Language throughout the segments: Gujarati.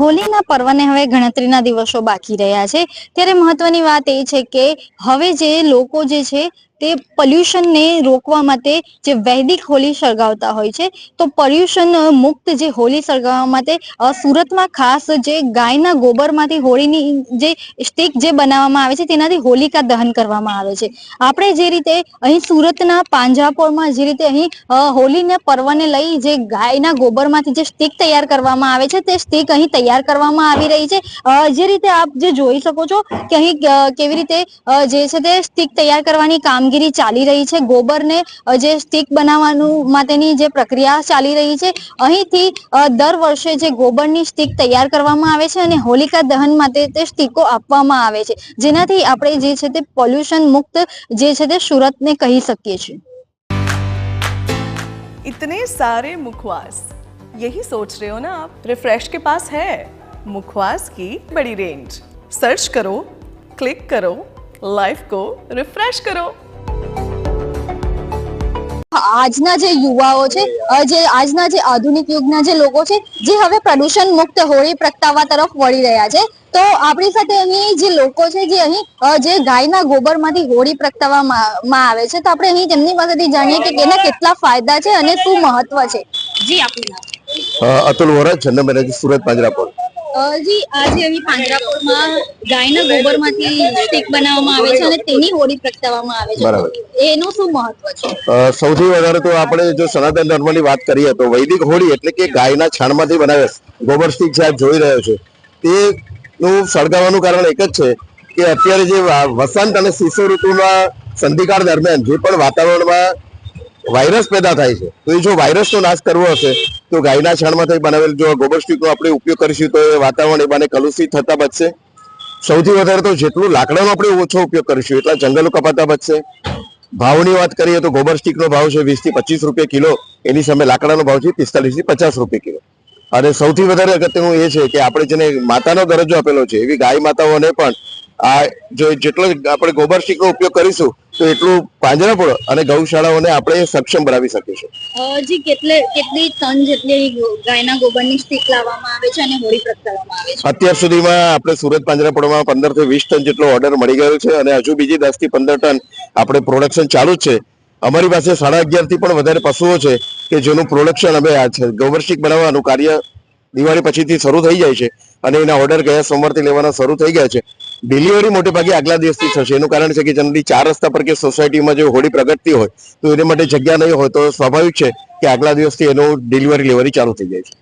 હોળીના પર્વને હવે ગણતરીના દિવસો બાકી રહ્યા છે. ત્યારે મહત્વની વાત એ છે કે હવે જે લોકો જે છે તે પોલ્યુશનને રોકવા માટે જે વૈદિક હોળી સળગાવતા હોય છે તો પોલ્યુશન મુક્ત જે હોળી સળગાવવા માટે સુરતમાં ખાસ જે ગાયના ગોબરમાંથી હોળીની જે સ્ટીક જે બનાવવામાં આવે છે તેનાથી હોલિકા દહન કરવામાં આવે છે. આપણે જે રીતે અહીં સુરતના પાંજરાપોળમાં જે રીતે અહીં અ, હોળીના પર્વને લઈ જે ગાયના ગોબરમાંથી જે સ્ટીક તૈયાર કરવામાં આવે છે તે સ્ટીક અહીં તૈયાર કરવામાં આવી રહી છે. જે રીતે આપ જે જોઈ શકો છો કે અહીં કેવી રીતે જે છે તે સ્ટીક તૈયાર કરવાની કામગીરી ચાલી રહી છે ગોબરને અ, જે સ્ટીક બનાવવાનું માટેની જે પ્રક્રિયા ચાલી રહી છે અહીંથી અ, દર વર્ષે જે ગોબરની સ્ટીક તૈયાર કરવામાં આવે છે અને હોલિકા દહન માટે તે સ્ટીકો આપવામાં આવે છે જેનાથી આપણે જે છે તે પોલ્યુશન મુક્ત જે છે તે સુરતને કહી શકીએ છીએ इतने सारे मुखवास यही सोच रहे हो ना आप रिफ्रेश के पास है मुखवास की बड़ी रेंज सर्च करो क्लिक करो लाइफ को रिफ्रेश करो આજના જે યુવાઓ છે જે આજના જે આધુનિક યુગના જે લોકો છે, જે હવે પ્રદૂષણ મુક્ત હોળી પ્રગટાવવા તરફ વળી રહ્યા છે. તો આપણી સાથે અહીં જે લોકો છે, જે અહીં જે ગાયના ગોબરમાંથી હોળી પ્રગટાવવામાં આવે છે, તો આપણે અહીં તેમની પાસેથી જાણીએ કે તેના કેટલા ફાયદા છે અને શું મહત્વ છે. જી, આપનું અતુલ વોરા, જનરલ મેનેજર સુરત પાંજરાપોળ જી આજે અહીં પાંજરાપોળમાં ગાયના ગોબરમાંથી સ્ટીક બનાવવામાં આવે છે અને તેની હોળી પ્રગટાવવામાં આવે છે. બરાબર. એનું શું મહત્વ છે? સૌથી વધારે તો આપણે જો સનાતન ધર્મની વાત કરીએ તો વૈદિક હોળી એટલે કે ગાયના છાણમાંથી બનાવે ગોબર સ્ટીક જે આપ જોઈ રહ્યો છે તેનું સળગાવવાનું કારણ એક જ છે કે અત્યારે જે વસંત અને શિશુ ઋતુના સંધિકાળ દરમિયાન જે પણ વાતાવરણમાં વાયરસ પેદા થાય છે. તો એ જો વાયરસનો નાશ કરવો હશે, તો ગાયના છાણમાંથી બનાવેલ જો ગોબર સ્ટીકનો આપણે ઉપયોગ કરીશું, તો એ વાતાવરણ એ બાને કલુષિત થતા બચશે. સૌથી વધારે તો જેટલું લાકડાનો આપણે ઓછો ઉપયોગ કરીશું, એટલા જંગલો કપાતા બચશે. ભાવની વાત કરીએ તો ગોબર સ્ટીકનો ભાવ છે વીસથી પચીસ રૂપિયા કિલો, એની સામે લાકડાનો ભાવ છે પિસ્તાલીસથી પચાસ રૂપિયા કિલો. અને સૌથી વધારે અગત્યનું એ છે કે આપણે જેને માતાનો દરજ્જો આપેલો છે, એવી ગાય માતાઓને પણ આ જો જેટલો આપણે ગોબર સ્ટીકનો ઉપયોગ કરીશું તો એટલું પાંજરાપોળ અને ગૌશાળાઓને આપણે સક્ષમ બનાવી શકીશું જી કેટલે કેટલી ટન જેટલી ગાયના ગોબરની સ્ટીક લાવવામાં આવે છે અને હોળી પ્રગટાવવામાં આવે છે? અત્યાર સુધીમાં આપણે સુરત પાંજરાપોળમાં પંદરથી વીસ ટન જેટલો ઓર્ડર મળી ગયો છે અને હજુ બીજી દસથી પંદર ટન આપણે પ્રોડક્શન ચાલુ જ છે. અમારી પાસે સાડા અગિયારથી પણ વધારે પશુઓ છે કે જેનું પ્રોડક્શન અમે આ છે ગોબર સ્ટીક બનાવવાનું કાર્ય દિવાળી પછીથી શરૂ થઈ જાય છે અને એના ઓર્ડર ગયા સોમવારથી લેવાના શરૂ થઈ ગયા છે. ડિલિવરી મોટે ભાગે આગલા દિવસથી થશે. એનું કારણ છે કે જનરલી ચાર રસ્તા પર કે સોસાયટીમાં જો હોળી પ્રગટતી હોય તો એને માટે જગ્યા નહીં હોય તો સ્વાભાવિક છે કે આગલા દિવસથી એનો ડિલિવરી લેવાની ચાલુ થઈ જાય છે.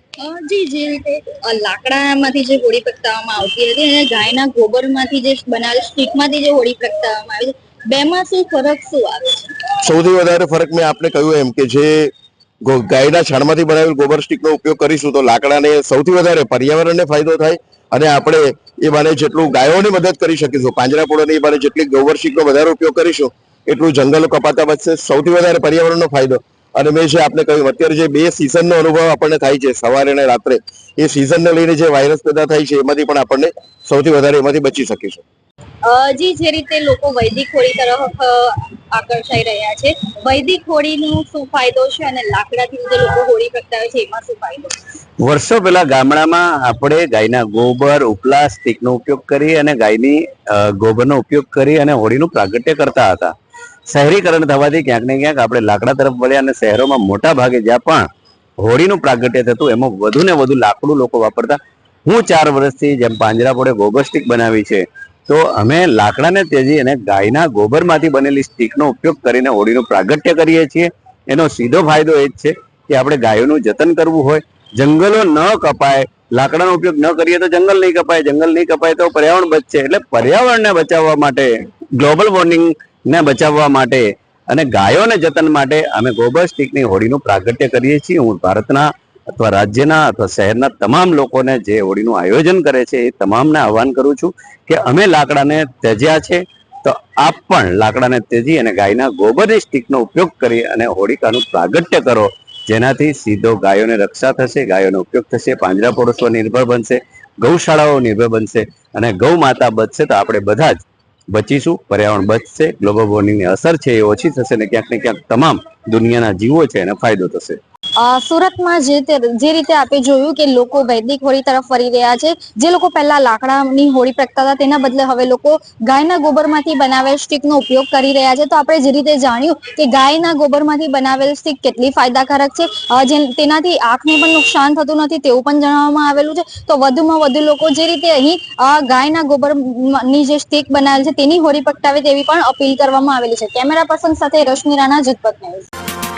જી જે રીતે લાકડામાંથી જે હોળી પ્રગટાવવામાં આવતી હતી અને ગાયના ગોબરમાંથી જે બનાવેલ સ્ટીકમાંથી જે હોળી પ્રગટાવવામાં આવે છે બેમાં શું ફરક શું આવે છે? સૌથી વધારે ફરક મેં આપને કહ્યું એમ કે જે ગાયના છાણમાંથી બનાવેલ ગોબર સ્ટીકનો ઉપયોગ કરીશું તો લાકડાને સૌથી વધારે પર્યાવરણને ફાયદો થાય અને આપણે એ બાને જેટલું ગાયોની મદદ કરી શકીશું, પાંજરાપોળોને એ બાને જેટલી ગોબર સ્ટીકનો વધારે ઉપયોગ કરીશું, એટલું જંગલો કપાતા બચશે, સૌથી વધારે પર્યાવરણનો ફાયદો. અને મેં જે આપને કહ્યું, અત્યારે જે બે સિઝનનો અનુભવ આપણને થાય છે, સવારે અને રાત્રે, એ સિઝનને લઈને જે વાયરસ પેદા થાય છે, એમાંથી પણ આપણને સૌથી વધારે એમાંથી બચી શકીશું. અ, જી જે રીતે લોકો વૈદિક હોળી તરફ આકર્ષાઈ રહ્યા છે વૈદિક હોળીનો શું ફાયદો છે અને લાકડાથી જે લોકો હોળી પ્રગટાવે છે એમાં શું ફાયદો વર્ષો પહેલા ગામડામાં આપણે ગાયના ગોબર ઉપલા સ્ટીકનો ઉપયોગ કરી અને ગાયની ગોબરનો ઉપયોગ કરી અને હોળીનું પ્રાગટ્ય કરતા હતા. શહેરીકરણ થવાથી ક્યાંક ને ક્યાંક આપણે લાકડા તરફ વળ્યા અને શહેરોમાં મોટા ભાગે જ્યાં પણ હોળીનું પ્રાગટ્ય થતું એમાં વધુ ને વધુ લાકડું લોકો વાપરતા. હું ચાર વર્ષથી જેમ પાંજરા પડે ગોબર સ્ટીક બનાવી છે તો અમે લાકડાને તેજી અને ગાયના ગોબરમાંથી બનેલી સ્ટીકનો ઉપયોગ કરીને હોળીનું પ્રાગટ્ય કરીએ છીએ. એનો સીધો ફાયદો એ જ છે કે આપણે ગાયોનું જતન કરવું હોય, જંગલો ન કપાય, લાકડાનો ઉપયોગ ન કરીએ તો જંગલ નહીં કપાય, જંગલ નહીં કપાય તો પર્યાવરણ બચશે. એટલે પર્યાવરણને બચાવવા માટે, ગ્લોબલ વોર્મિંગને બચાવવા માટે અને ગાયોને જતન માટે અમે ગોબર સ્ટીકની હોળીનું પ્રાગટ્ય કરીએ છીએ. હું ભારતના અથવા રાજ્યના અથવા શહેરના તમામ લોકોને જે હોળીનું આયોજન કરે છે એ તમામને આહવાન કરું છું કે અમે લાકડાને ત્યજ્યા છે. તો આપ પણ લાકડાને ત્યજી અને ગાયના ગોબરની સ્ટીકનો ઉપયોગ કરી અને હોળિકાનું પ્રાગટ્ય કરો. જેનાથી સીધો ગાયોને રક્ષા થશે, ગાયોનો ઉપયોગ થશે, પાંજરા પડોશો નિર્ભર બનશે, ગૌશાળાઓ નિર્ભર બનશે અને ગૌ માતા બચશે તો આપણે બધા જ બચીશું, પર્યાવરણ બચશે, ગ્લોબલ વોર્મિંગની અસર છે એ ઓછી થશે ને ક્યાંક ને ક્યાંક તમામ દુનિયાના જીવો છે એને ફાયદો થશે. સુરતમાં જે જે રીતે આપે જોયું કે લોકો વૈદિક હોળી તરફ ફરી રહ્યા છે, જે લોકો પહેલા લાકડાની હોળી પ્રગતા હતા, તેના બદલે હવે લોકો ગાયના ગોબરમાંથી બનાવેલ સ્ટીકનો ઉપયોગ કરી રહ્યા છે. તો આપણે જે રીતે જાણ્યું કે ગાયના ગોબરમાંથી બનાવેલ સ્ટીક કેટલી ફાયદાકારક છે તેનાથી આંખને પણ નુકસાન થતું નથી તેવું પણ જણાવવામાં આવેલું છે. તો વધુમાં વધુ લોકો જે રીતે અહીં ગાયના ગોબરની જે સ્ટીક બનાવેલ છે તેની હોળી પ્રગટાવે તેવી પણ અપીલ કરવામાં આવેલી છે. કેમેરા પર્સન સાથે રશ્મિ રાણા, જગપત ન્યૂઝ.